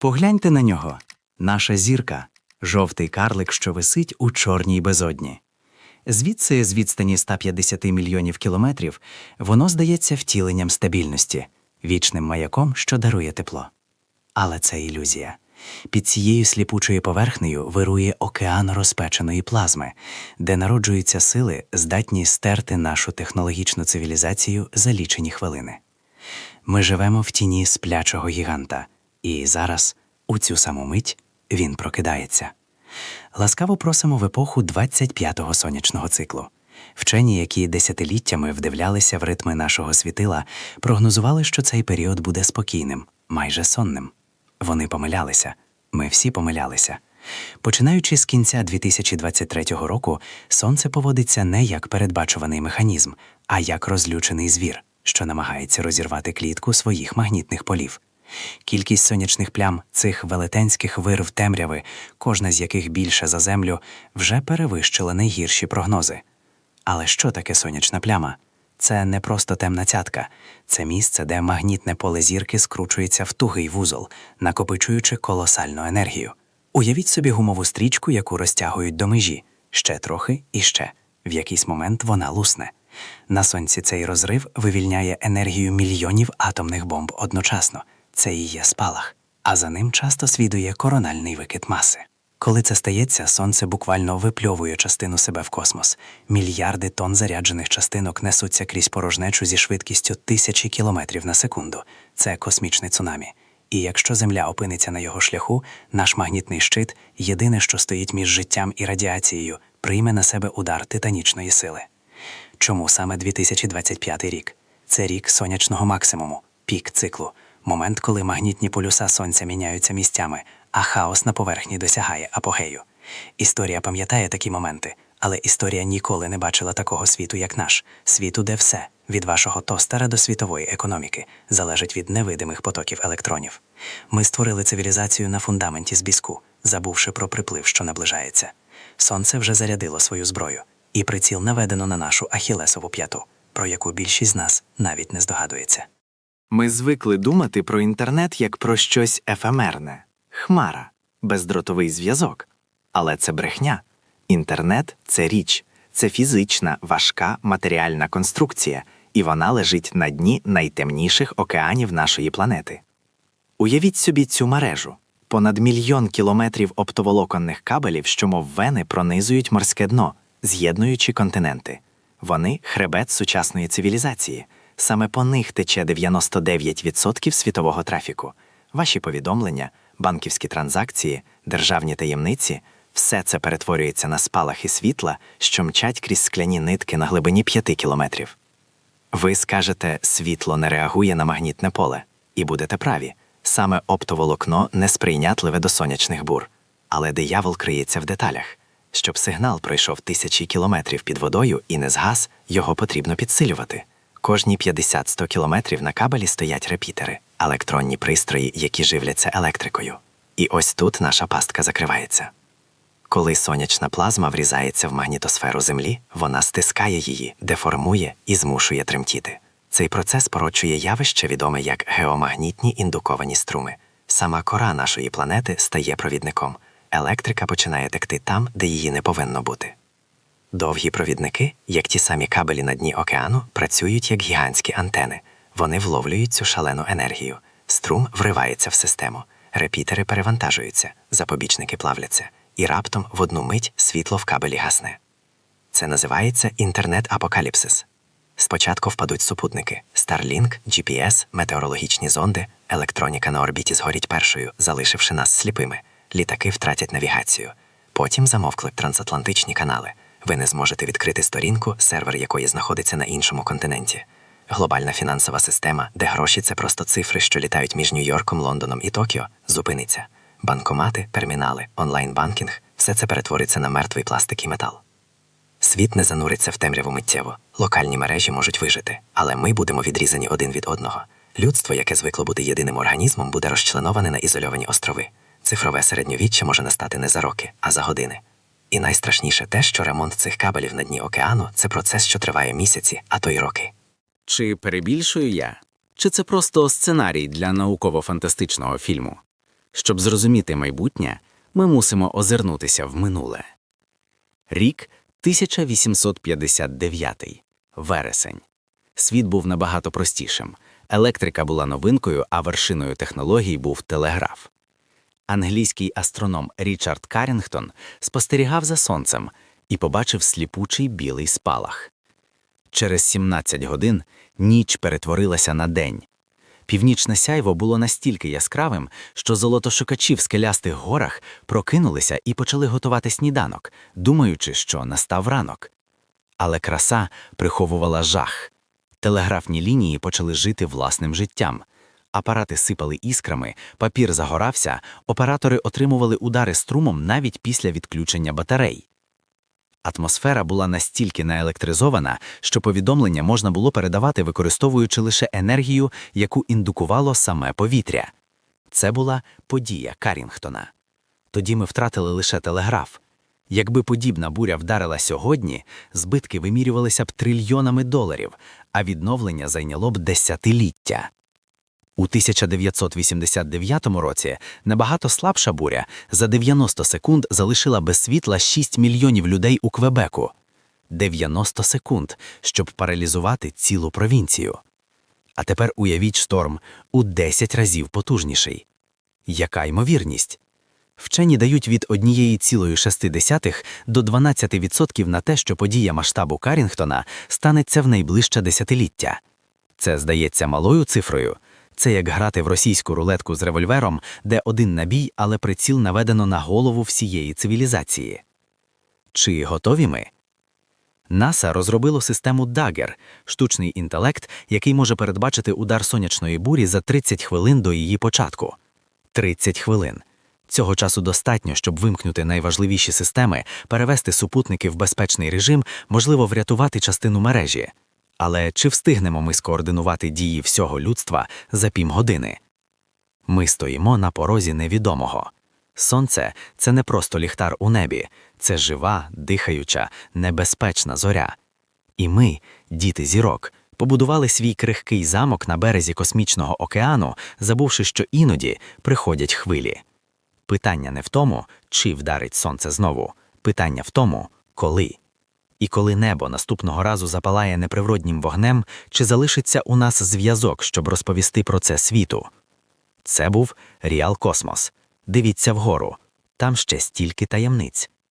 Погляньте на нього. Наша зірка, жовтий карлик, що висить у чорній безодні. Звідси, з відстані 150 мільйонів кілометрів, воно здається втіленням стабільності, вічним маяком, що дарує тепло. Але це ілюзія. Під цією сліпучою поверхнею вирує океан розпеченої плазми, де народжуються сили, здатні стерти нашу технологічну цивілізацію за лічені хвилини. Ми живемо в тіні сплячого гіганта, і зараз, у цю саму мить, він прокидається. Ласкаво просимо в епоху 25-го сонячного циклу. Вчені, які десятиліттями вдивлялися в ритми нашого світила, прогнозували, що цей період буде спокійним, майже сонним. Вони помилялися. Ми всі помилялися. Починаючи з кінця 2023 року, сонце поводиться не як передбачуваний механізм, а як розлючений звір, що намагається розірвати клітку своїх магнітних полів. Кількість сонячних плям цих велетенських вирв темряви, кожна з яких більше за землю, вже перевищила найгірші прогнози. Але що таке сонячна пляма? Це не просто темна цятка, це місце, де магнітне поле зірки скручується в тугий вузол, накопичуючи колосальну енергію. Уявіть собі гумову стрічку, яку розтягують до межі, ще трохи і ще. В якийсь момент вона лусне. На сонці цей розрив вивільняє енергію мільйонів атомних бомб одночасно. Це і є спалах, а за ним часто слідує корональний викид маси. Коли це стається, сонце буквально випльовує частину себе в космос. Мільярди тонн заряджених частинок несуться крізь порожнечу зі швидкістю тисячі кілометрів на секунду. Це космічний цунамі. І якщо Земля опиниться на його шляху, наш магнітний щит, єдине, що стоїть між життям і радіацією, прийме на себе удар титанічної сили. Чому саме 2025 рік? Це рік сонячного максимуму, пік циклу, момент, коли магнітні полюса сонця міняються місцями, а хаос на поверхні досягає апогею. Історія пам'ятає такі моменти, але історія ніколи не бачила такого світу, як наш, світу, де все, від вашого тостера до світової економіки, залежить від невидимих потоків електронів. Ми створили цивілізацію на фундаменті збіску, забувши про приплив, що наближається. Сонце вже зарядило свою зброю, і приціл наведено на нашу ахілесову п'яту, про яку більшість з нас навіть не здогадується. Ми звикли думати про інтернет як про щось ефемерне, хмара, бездротовий зв'язок. Але це брехня. Інтернет це річ, це фізична, важка матеріальна конструкція, і вона лежить на дні найтемніших океанів нашої планети. Уявіть собі цю мережу понад мільйон кілометрів оптоволоконних кабелів, що мов вени пронизують морське дно, з'єднуючи континенти. Вони хребет сучасної цивілізації. Саме по них тече 99% світового трафіку. Ваші повідомлення, банківські транзакції, державні таємниці все це перетворюється на спалахи світла, що мчать крізь скляні нитки на глибині 5 кілометрів. Ви скажете, світло не реагує на магнітне поле, і будете праві. Саме оптоволокно несприйнятливе до сонячних бур. Але диявол криється в деталях. Щоб сигнал пройшов тисячі кілометрів під водою і не згас, його потрібно підсилювати. Кожні 50-100 кілометрів на кабелі стоять репітери, електронні пристрої, які живляться електрикою. І ось тут наша пастка закривається. Коли сонячна плазма врізається в магнітосферу Землі, вона стискає її, деформує і змушує тремтіти. Цей процес породжує явище, відоме як геомагнітні індуковані струми. Сама кора нашої планети стає провідником. Електрика починає текти там, де її не повинно бути. Довгі провідники, як ті самі кабелі на дні океану, працюють як гігантські антени. Вони вловлюють цю шалену енергію. Струм вривається в систему, репітери перевантажуються, запобічники плавляться, і раптом в одну мить світло в кабелі гасне. Це називається інтернет-апокаліпсис. Спочатку впадуть супутники: Starlink, GPS, метеорологічні зонди, електроніка на орбіті згоріть першою, залишивши нас сліпими. Літаки втратять навігацію. Потім замовкли трансатлантичні канали. Ви не зможете відкрити сторінку, сервер якої знаходиться на іншому континенті. Глобальна фінансова система, де гроші це просто цифри, що літають між Нью-Йорком, Лондоном і Токіо, зупиниться. Банкомати, термінали, онлайн-банкінг все це перетвориться на мертвий пластик і метал. Світ не зануриться в темряву миттєво. Локальні мережі можуть вижити, але ми будемо відрізані один від одного. Людство, яке звикло бути єдиним організмом, буде розчленоване на ізольовані острови. Цифрове середньовіччя може настати не за роки, а за години. І найстрашніше те, що ремонт цих кабелів на дні океану це процес, що триває місяці, а то й роки. Чи перебільшую я? Чи це просто сценарій для науково-фантастичного фільму? Щоб зрозуміти майбутнє, ми мусимо озирнутися в минуле. Рік 1859. Вересень. Світ був набагато простішим. Електрика була новинкою, а вершиною технологій був телеграф. Англійський астроном Річард Карінгтон спостерігав за сонцем і побачив сліпучий білий спалах. Через 17 годин ніч перетворилася на день. Північне сяйво було настільки яскравим, що золотошукачі в скелястих горах прокинулися і почали готувати сніданок, думаючи, що настав ранок. Але краса приховувала жах. Телеграфні лінії почали жити власним життям. Апарати сипали іскрами, папір загорався, оператори отримували удари струмом навіть після відключення батарей. Атмосфера була настільки наелектризована, що повідомлення можна було передавати, використовуючи лише енергію, яку індукувало саме повітря. Це була подія Карінгтона. Тоді ми втратили лише телеграф. Якби подібна буря вдарила сьогодні, збитки вимірювалися б трильйонами доларів, а відновлення зайняло б десятиліття. У 1989 році набагато слабша буря за 90 секунд залишила без світла 6 мільйонів людей у Квебеку. 90 секунд, щоб паралізувати цілу провінцію. А тепер уявіть шторм у 10 разів потужніший. Яка ймовірність? Вчені дають від 1,6 до 12% на те, що подія масштабу Карінгтона станеться в найближче десятиліття. Це здається малою цифрою. Це як грати в російську рулетку з револьвером, де один набій, але приціл наведено на голову всієї цивілізації. Чи готові ми? НАСА розробило систему Dagger – штучний інтелект, який може передбачити удар сонячної бурі за 30 хвилин до її початку. 30 хвилин. Цього часу достатньо, щоб вимкнути найважливіші системи, перевести супутники в безпечний режим, можливо, врятувати частину мережі. Але чи встигнемо ми скоординувати дії всього людства за півгодини? Ми стоїмо на порозі невідомого. Сонце це не просто ліхтар у небі, це жива, дихаюча, небезпечна зоря. І ми, діти зірок, побудували свій крихкий замок на березі космічного океану, забувши, що іноді приходять хвилі. Питання не в тому, чи вдарить сонце знову, питання в тому, коли. І коли небо наступного разу запалає неприроднім вогнем, чи залишиться у нас зв'язок, щоб розповісти про це світу? Це був Ріал Космос. Дивіться вгору, там ще стільки таємниць.